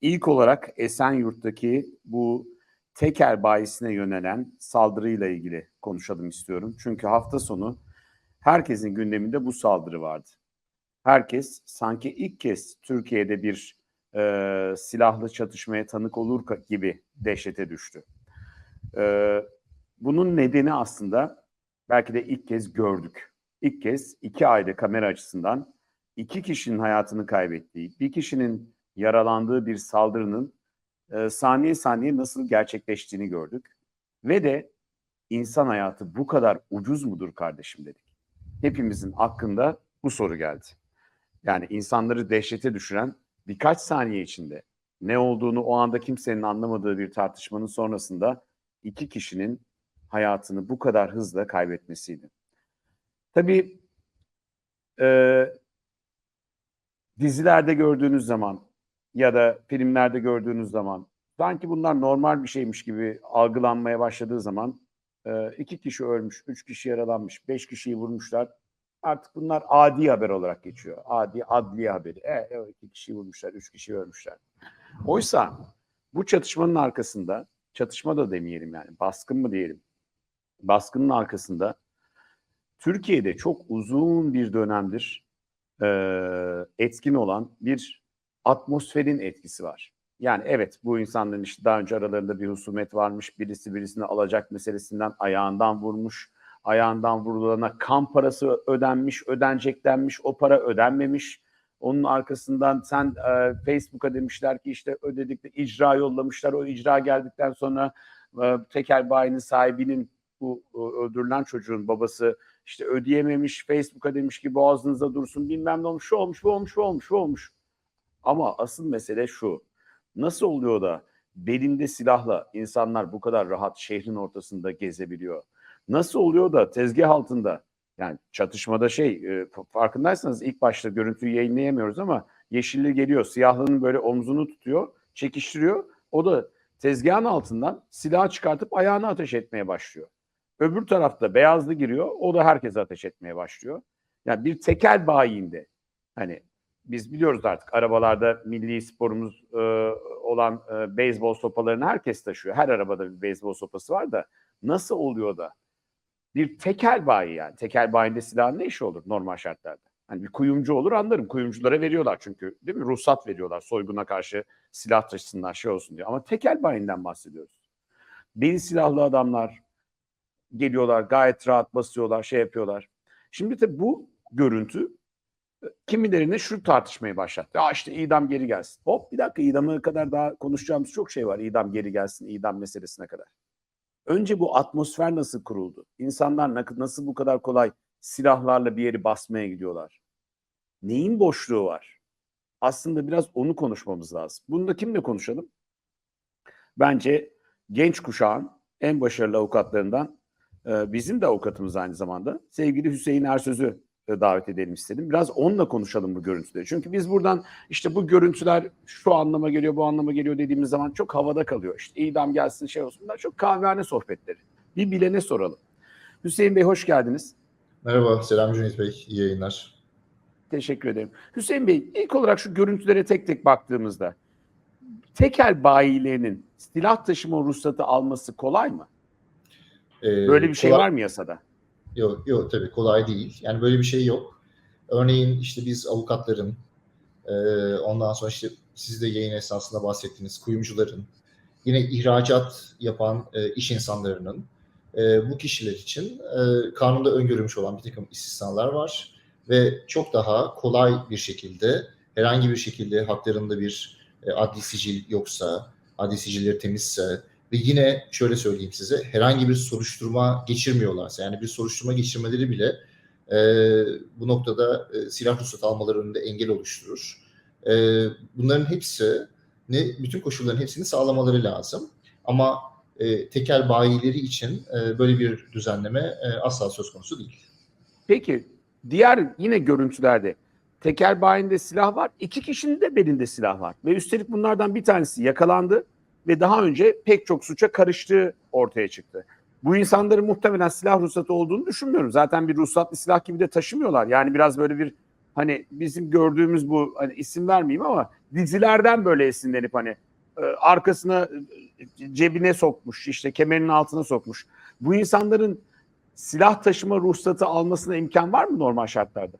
İlk olarak Esenyurt'taki bu tekel bayisine yönelen saldırıyla ilgili konuşalım istiyorum. Çünkü hafta sonu herkesin gündeminde bu saldırı vardı. Herkes sanki ilk kez Türkiye'de bir e, silahlı çatışmaya tanık olur gibi dehşete düştü. E, bunun nedeni aslında belki de ilk kez gördük. İlk kez iki ayda kamera açısından iki kişinin hayatını kaybettiği, bir kişinin yaralandığı bir saldırının e, saniye saniye nasıl gerçekleştiğini gördük. Ve de insan hayatı bu kadar ucuz mudur kardeşim dedik. Hepimizin hakkında bu soru geldi. Yani insanları dehşete düşüren birkaç saniye içinde ne olduğunu o anda kimsenin anlamadığı bir tartışmanın sonrasında iki kişinin hayatını bu kadar hızla kaybetmesiydi. Tabii e, dizilerde gördüğünüz zaman ya da filmlerde gördüğünüz zaman sanki bunlar normal bir şeymiş gibi algılanmaya başladığı zaman e, iki kişi ölmüş, üç kişi yaralanmış, beş kişiyi vurmuşlar. Artık bunlar adi haber olarak geçiyor. Adi adliye haberi. E, e, iki kişiyi vurmuşlar, üç kişiyi ölmüşler. Oysa bu çatışmanın arkasında, çatışma da demeyelim yani, baskın mı diyelim, baskının arkasında Türkiye'de çok uzun bir dönemdir e, etkin olan bir atmosferin etkisi var. Yani evet bu insanların işte daha önce aralarında bir husumet varmış, birisi birisini alacak meselesinden ayağından vurmuş, ayağından vurulana kan parası ödenmiş, ödenecek denmiş, o para ödenmemiş. Onun arkasından sen e, Facebook'a demişler ki işte ödedik de icra yollamışlar. O icra geldikten sonra e, tekel bayinin sahibinin bu e, öldürülen çocuğun babası işte ödeyememiş. Facebook'a demiş ki boğazınıza dursun bilmem ne olmuş, şu olmuş, bu olmuş, bu olmuş, bu olmuş. Ama asıl mesele şu. Nasıl oluyor da belinde silahla insanlar bu kadar rahat şehrin ortasında gezebiliyor? Nasıl oluyor da tezgah altında yani çatışmada şey e, farkındaysanız ilk başta görüntüyü yayınlayamıyoruz ama yeşilli geliyor. Siyahlının böyle omzunu tutuyor, çekiştiriyor. O da tezgahın altından silah çıkartıp ayağını ateş etmeye başlıyor. Öbür tarafta beyazlı giriyor. O da herkese ateş etmeye başlıyor. Yani bir tekel bayinde hani biz biliyoruz artık arabalarda milli sporumuz e, olan e, beyzbol sopalarını herkes taşıyor. Her arabada bir beyzbol sopası var da nasıl oluyor da bir tekel bayi yani tekel bayinde silahın ne işi olur normal şartlarda? Hani bir kuyumcu olur anlarım. Kuyumculara veriyorlar çünkü değil mi? Ruhsat veriyorlar soyguna karşı silah taşısınlar şey olsun diye. Ama tekel bayinden bahsediyoruz. Beli silahlı adamlar geliyorlar gayet rahat basıyorlar şey yapıyorlar. Şimdi de bu görüntü kimilerine şu tartışmayı başlattı. Ya işte idam geri gelsin. Hop bir dakika idamı kadar daha konuşacağımız çok şey var. İdam geri gelsin, idam meselesine kadar. Önce bu atmosfer nasıl kuruldu? İnsanlar nasıl bu kadar kolay silahlarla bir yeri basmaya gidiyorlar? Neyin boşluğu var? Aslında biraz onu konuşmamız lazım. Bunu da kimle konuşalım? Bence genç kuşağın en başarılı avukatlarından bizim de avukatımız aynı zamanda sevgili Hüseyin Ersöz'ü davet edelim istedim. Biraz onunla konuşalım bu görüntüleri. Çünkü biz buradan işte bu görüntüler şu anlama geliyor, bu anlama geliyor dediğimiz zaman çok havada kalıyor. İşte idam gelsin şey olsun. Bunlar çok kahvehane sohbetleri. Bir bilene soralım. Hüseyin Bey hoş geldiniz. Merhaba, selam Cüneyt Bey. İyi yayınlar. Teşekkür ederim. Hüseyin Bey ilk olarak şu görüntülere tek tek baktığımızda tekel bayilerinin silah taşıma ruhsatı alması kolay mı? Ee, Böyle bir şey kolay- var mı yasada? Yok, yok tabii kolay değil. Yani böyle bir şey yok. Örneğin işte biz avukatların, e, ondan sonra işte siz de yayın esnasında bahsettiğiniz kuyumcuların, yine ihracat yapan e, iş insanlarının e, bu kişiler için e, kanunda öngörülmüş olan bir takım istisnalar var ve çok daha kolay bir şekilde herhangi bir şekilde haklarında bir e, adli sicil yoksa, adli sicilleri temizse ve yine şöyle söyleyeyim size herhangi bir soruşturma geçirmiyorlarsa yani bir soruşturma geçirmeleri bile e, bu noktada e, silah ruhsatı almaları önünde engel oluşturur. E, bunların hepsi ne bütün koşulların hepsini sağlamaları lazım. Ama e, tekel bayileri için e, böyle bir düzenleme e, asla söz konusu değil. Peki diğer yine görüntülerde tekel bayinde silah var. iki kişinin de belinde silah var. Ve üstelik bunlardan bir tanesi yakalandı ve daha önce pek çok suça karıştığı ortaya çıktı. Bu insanların muhtemelen silah ruhsatı olduğunu düşünmüyorum. Zaten bir ruhsatlı silah gibi de taşımıyorlar. Yani biraz böyle bir hani bizim gördüğümüz bu hani isim vermeyeyim ama dizilerden böyle esinlenip hani e, arkasına e, cebine sokmuş işte kemerinin altına sokmuş. Bu insanların silah taşıma ruhsatı almasına imkan var mı normal şartlarda?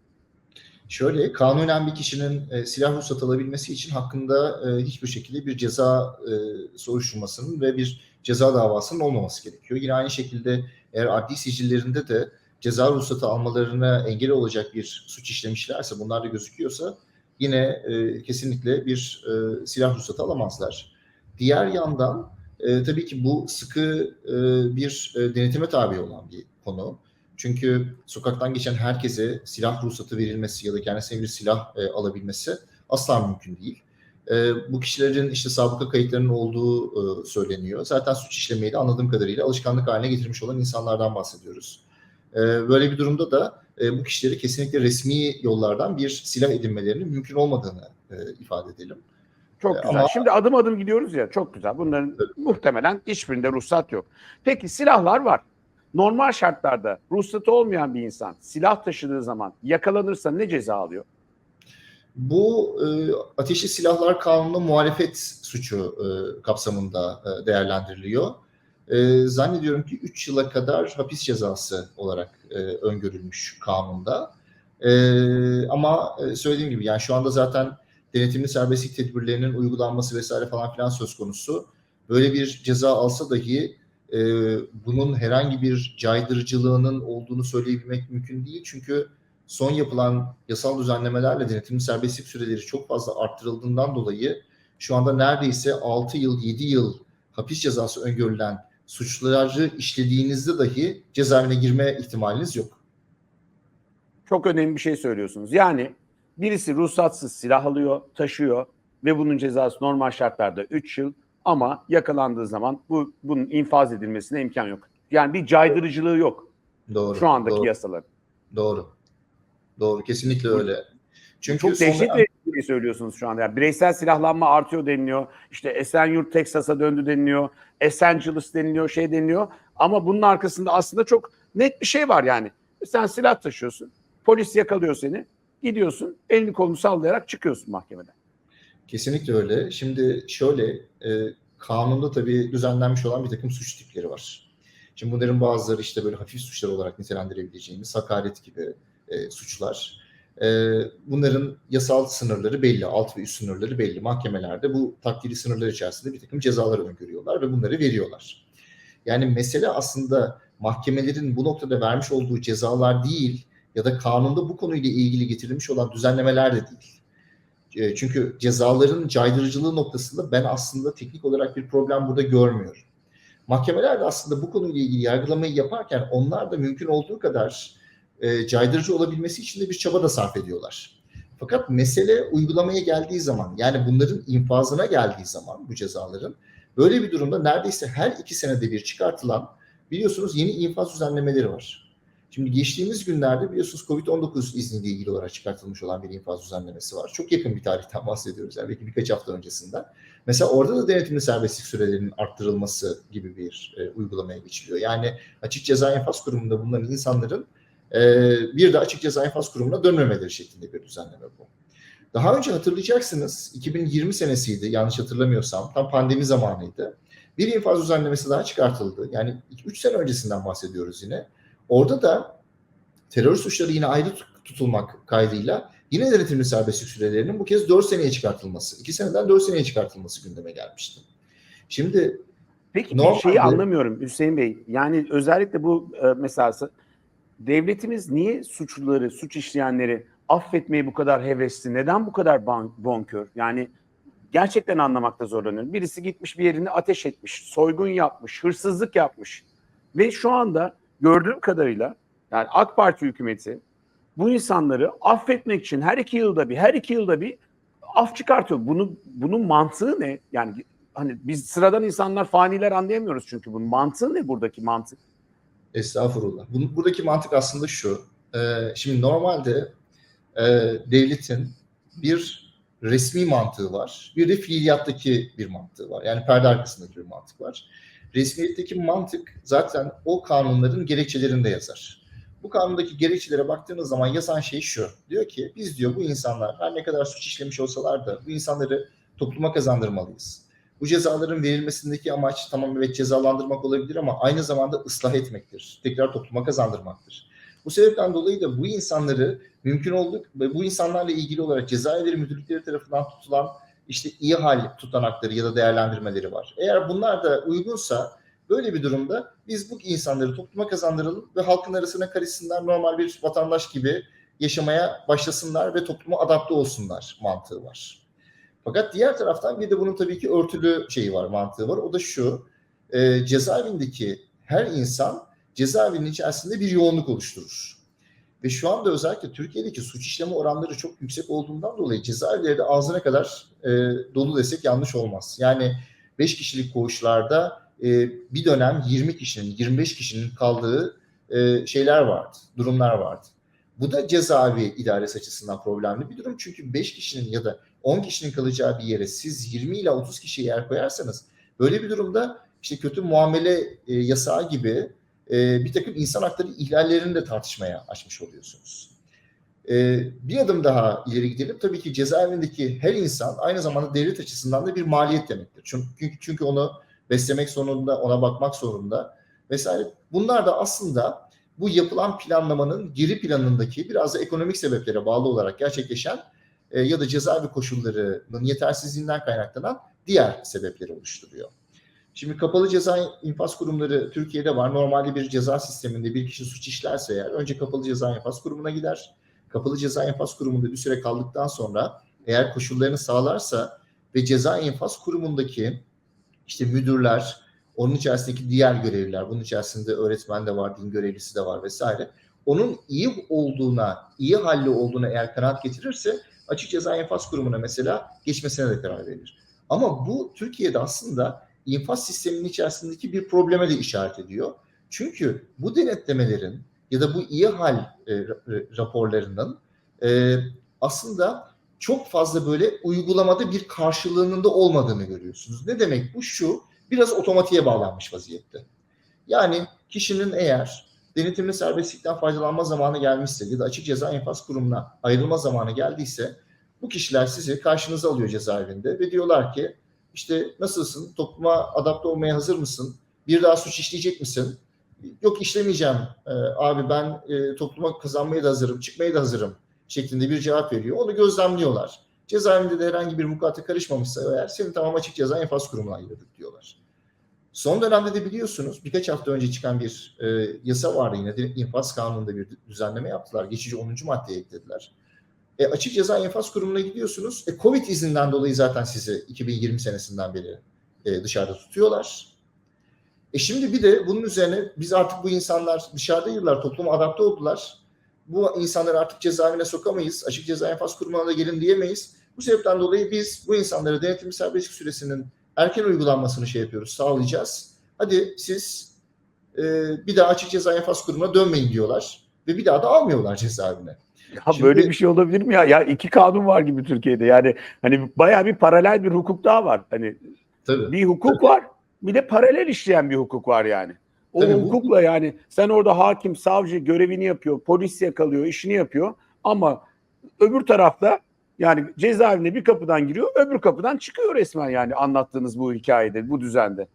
Şöyle kanunen bir kişinin e, silah ruhsatı alabilmesi için hakkında e, hiçbir şekilde bir ceza e, soruşturmasının ve bir ceza davasının olmaması gerekiyor. Yine aynı şekilde eğer adli sicillerinde de ceza ruhsatı almalarına engel olacak bir suç işlemişlerse bunlar da gözüküyorsa yine e, kesinlikle bir e, silah ruhsatı alamazlar. Diğer yandan e, tabii ki bu sıkı e, bir e, denetime tabi olan bir konu. Çünkü sokaktan geçen herkese silah ruhsatı verilmesi ya da kendisine bir silah e, alabilmesi asla mümkün değil. E, bu kişilerin işte sabıka kayıtlarının olduğu e, söyleniyor. Zaten suç işlemeyi de anladığım kadarıyla alışkanlık haline getirmiş olan insanlardan bahsediyoruz. E, böyle bir durumda da e, bu kişileri kesinlikle resmi yollardan bir silah edinmelerinin mümkün olmadığını e, ifade edelim. Çok E, güzel. ama- Şimdi adım adım gidiyoruz ya çok güzel. Bunların muhtemelen hiçbirinde ruhsat yok. Peki silahlar var. Normal şartlarda ruhsatı olmayan bir insan silah taşıdığı zaman yakalanırsa ne ceza alıyor? Bu e, ateşli silahlar kanunu muhalefet suçu e, kapsamında e, değerlendiriliyor. E, zannediyorum ki 3 yıla kadar hapis cezası olarak e, öngörülmüş kanunda. E, ama e, söylediğim gibi yani şu anda zaten denetimli serbestlik tedbirlerinin uygulanması vesaire falan filan söz konusu. Böyle bir ceza alsa dahi e, bunun herhangi bir caydırıcılığının olduğunu söyleyebilmek mümkün değil. Çünkü son yapılan yasal düzenlemelerle denetimli serbestlik süreleri çok fazla arttırıldığından dolayı şu anda neredeyse 6 yıl 7 yıl hapis cezası öngörülen suçları işlediğinizde dahi cezaevine girme ihtimaliniz yok. Çok önemli bir şey söylüyorsunuz. Yani birisi ruhsatsız silah alıyor, taşıyor ve bunun cezası normal şartlarda 3 yıl ama yakalandığı zaman bu bunun infaz edilmesine imkan yok. Yani bir caydırıcılığı yok Doğru. şu andaki doğru, yasaların. Doğru. Doğru. Kesinlikle öyle. Çünkü Çok dehşet bir şey söylüyorsunuz şu anda. Yani bireysel silahlanma artıyor deniliyor. İşte Esenyurt Texas'a döndü deniliyor. Esenciles deniliyor, şey deniliyor. Ama bunun arkasında aslında çok net bir şey var yani. Sen silah taşıyorsun. Polis yakalıyor seni. Gidiyorsun. Elini kolunu sallayarak çıkıyorsun mahkemeden. Kesinlikle öyle. Şimdi şöyle, e, kanunda tabii düzenlenmiş olan bir takım suç tipleri var. Şimdi bunların bazıları işte böyle hafif suçlar olarak nitelendirebileceğimiz hakaret gibi e, suçlar. E, bunların yasal sınırları belli, alt ve üst sınırları belli. Mahkemelerde bu takdiri sınırlar içerisinde bir takım cezalar öngörüyorlar ve bunları veriyorlar. Yani mesele aslında mahkemelerin bu noktada vermiş olduğu cezalar değil ya da kanunda bu konuyla ilgili getirilmiş olan düzenlemeler de değil. E, Çünkü cezaların caydırıcılığı noktasında ben aslında teknik olarak bir problem burada görmüyorum. Mahkemeler de aslında bu konuyla ilgili yargılamayı yaparken onlar da mümkün olduğu kadar e, caydırıcı olabilmesi için de bir çaba da sarf ediyorlar. Fakat mesele uygulamaya geldiği zaman yani bunların infazına geldiği zaman bu cezaların böyle bir durumda neredeyse her iki senede bir çıkartılan biliyorsunuz yeni infaz düzenlemeleri var. Şimdi geçtiğimiz günlerde biliyorsunuz Covid-19 izniyle ilgili olarak çıkartılmış olan bir infaz düzenlemesi var. Çok yakın bir tarihten bahsediyoruz. Yani belki birkaç hafta öncesinden. Mesela orada da denetimli serbestlik sürelerinin arttırılması gibi bir e, uygulamaya geçiliyor. Yani açık ceza infaz kurumunda bulunan insanların e, bir de açık ceza infaz kurumuna dönmemeleri şeklinde bir düzenleme bu. Daha önce hatırlayacaksınız 2020 senesiydi yanlış hatırlamıyorsam tam pandemi zamanıydı. Bir infaz düzenlemesi daha çıkartıldı. Yani 3 sene öncesinden bahsediyoruz yine. Orada da terör suçları yine ayrı tut- tutulmak kaydıyla yine denetimli serbestlik sürelerinin bu kez 4 seneye çıkartılması, 2 seneden 4 seneye çıkartılması gündeme gelmişti. Şimdi Peki bir Normalde- şeyi anlamıyorum Hüseyin Bey. Yani özellikle bu e, mesela devletimiz niye suçluları, suç işleyenleri affetmeye bu kadar hevesli? Neden bu kadar ban- bonkör? Yani gerçekten anlamakta zorlanıyorum. Birisi gitmiş bir yerini ateş etmiş, soygun yapmış, hırsızlık yapmış. Ve şu anda gördüğüm kadarıyla yani AK Parti hükümeti bu insanları affetmek için her iki yılda bir, her iki yılda bir af çıkartıyor. Bunu, bunun mantığı ne? Yani hani biz sıradan insanlar, faniler anlayamıyoruz çünkü bunun mantığı ne buradaki mantık? Estağfurullah. Bunun, buradaki mantık aslında şu. e, şimdi normalde e, devletin bir resmi mantığı var. Bir de fiiliyattaki bir mantığı var. Yani perde arkasındaki bir mantık var. Resmiyetteki mantık zaten o kanunların gerekçelerinde yazar. Bu kanundaki gerekçelere baktığınız zaman yazan şey şu. Diyor ki biz diyor bu insanlar her ne kadar suç işlemiş olsalar da bu insanları topluma kazandırmalıyız. Bu cezaların verilmesindeki amaç tamam evet cezalandırmak olabilir ama aynı zamanda ıslah etmektir. Tekrar topluma kazandırmaktır. Bu sebepten dolayı da bu insanları mümkün olduk ve bu insanlarla ilgili olarak cezaevleri müdürlükleri tarafından tutulan işte iyi hal tutanakları ya da değerlendirmeleri var. Eğer bunlar da uygunsa böyle bir durumda biz bu insanları topluma kazandıralım ve halkın arasına karışsınlar normal bir vatandaş gibi yaşamaya başlasınlar ve topluma adapte olsunlar mantığı var. Fakat diğer taraftan bir de bunun tabii ki örtülü şeyi var, mantığı var. O da şu, e, cezaevindeki her insan cezaevinin içerisinde bir yoğunluk oluşturur. Ve şu anda özellikle Türkiye'deki suç işleme oranları çok yüksek olduğundan dolayı cezaevleri de ağzına kadar e, dolu desek yanlış olmaz. Yani 5 kişilik koğuşlarda e, bir dönem 20 kişinin, 25 kişinin kaldığı e, şeyler vardı, durumlar vardı. Bu da cezaevi idaresi açısından problemli bir durum. Çünkü 5 kişinin ya da 10 kişinin kalacağı bir yere siz 20 ile 30 kişiye yer koyarsanız böyle bir durumda işte kötü muamele e, yasağı gibi e, bir takım insan hakları ihlallerini de tartışmaya açmış oluyorsunuz. E, bir adım daha ileri gidelim. Tabii ki cezaevindeki her insan aynı zamanda devlet açısından da bir maliyet demektir. Çünkü, çünkü onu beslemek zorunda, ona bakmak zorunda vesaire. Bunlar da aslında bu yapılan planlamanın geri planındaki biraz da ekonomik sebeplere bağlı olarak gerçekleşen e, ya da cezaevi koşullarının yetersizliğinden kaynaklanan diğer sebepleri oluşturuyor. Şimdi kapalı ceza infaz kurumları Türkiye'de var. Normalde bir ceza sisteminde bir kişi suç işlerse eğer önce kapalı ceza infaz kurumuna gider. Kapalı ceza infaz kurumunda bir süre kaldıktan sonra eğer koşullarını sağlarsa ve ceza infaz kurumundaki işte müdürler, onun içerisindeki diğer görevliler, bunun içerisinde öğretmen de var, din görevlisi de var vesaire. Onun iyi olduğuna, iyi halli olduğuna eğer kanaat getirirse açık ceza infaz kurumuna mesela geçmesine de karar verilir. Ama bu Türkiye'de aslında infaz sisteminin içerisindeki bir probleme de işaret ediyor. Çünkü bu denetlemelerin ya da bu iyi hal e, raporlarının e, aslında çok fazla böyle uygulamada bir karşılığının da olmadığını görüyorsunuz. Ne demek bu? Şu, biraz otomatiğe bağlanmış vaziyette. Yani kişinin eğer denetimli serbestlikten faydalanma zamanı gelmişse ya da açık ceza infaz kurumuna ayrılma zamanı geldiyse bu kişiler sizi karşınıza alıyor cezaevinde ve diyorlar ki işte nasılsın, topluma adapte olmaya hazır mısın, bir daha suç işleyecek misin? Yok işlemeyeceğim ee, abi ben e, topluma kazanmaya da hazırım, çıkmaya da hazırım şeklinde bir cevap veriyor. Onu gözlemliyorlar. Cezaevinde de herhangi bir vukuata karışmamışsa eğer seni tamam açık ceza infaz kurumuna ayırdık diyorlar. Son dönemde de biliyorsunuz birkaç hafta önce çıkan bir e, yasa vardı yine infaz kanununda bir düzenleme yaptılar. Geçici 10. maddeye eklediler. E, açık ceza infaz kurumuna gidiyorsunuz. E, Covid izinden dolayı zaten sizi 2020 senesinden beri e, dışarıda tutuyorlar. E şimdi bir de bunun üzerine biz artık bu insanlar dışarıda yıllar topluma adapte oldular. Bu insanları artık cezaevine sokamayız. Açık ceza infaz kurumuna da gelin diyemeyiz. Bu sebepten dolayı biz bu insanlara denetimli serbestlik süresinin erken uygulanmasını şey yapıyoruz, sağlayacağız. Hadi siz e, bir daha açık ceza infaz kurumuna dönmeyin diyorlar. Ve bir daha da almıyorlar cezaevine. Ya Şimdi, böyle bir şey olabilir mi ya? Ya iki kanun var gibi Türkiye'de. Yani hani bayağı bir paralel bir hukuk daha var. Hani tabii, bir hukuk tabii. var, bir de paralel işleyen bir hukuk var yani. O tabii hukukla bu... yani sen orada hakim, savcı görevini yapıyor, polis yakalıyor, işini yapıyor ama öbür tarafta yani cezaevine bir kapıdan giriyor, öbür kapıdan çıkıyor resmen yani anlattığınız bu hikayede, bu düzende.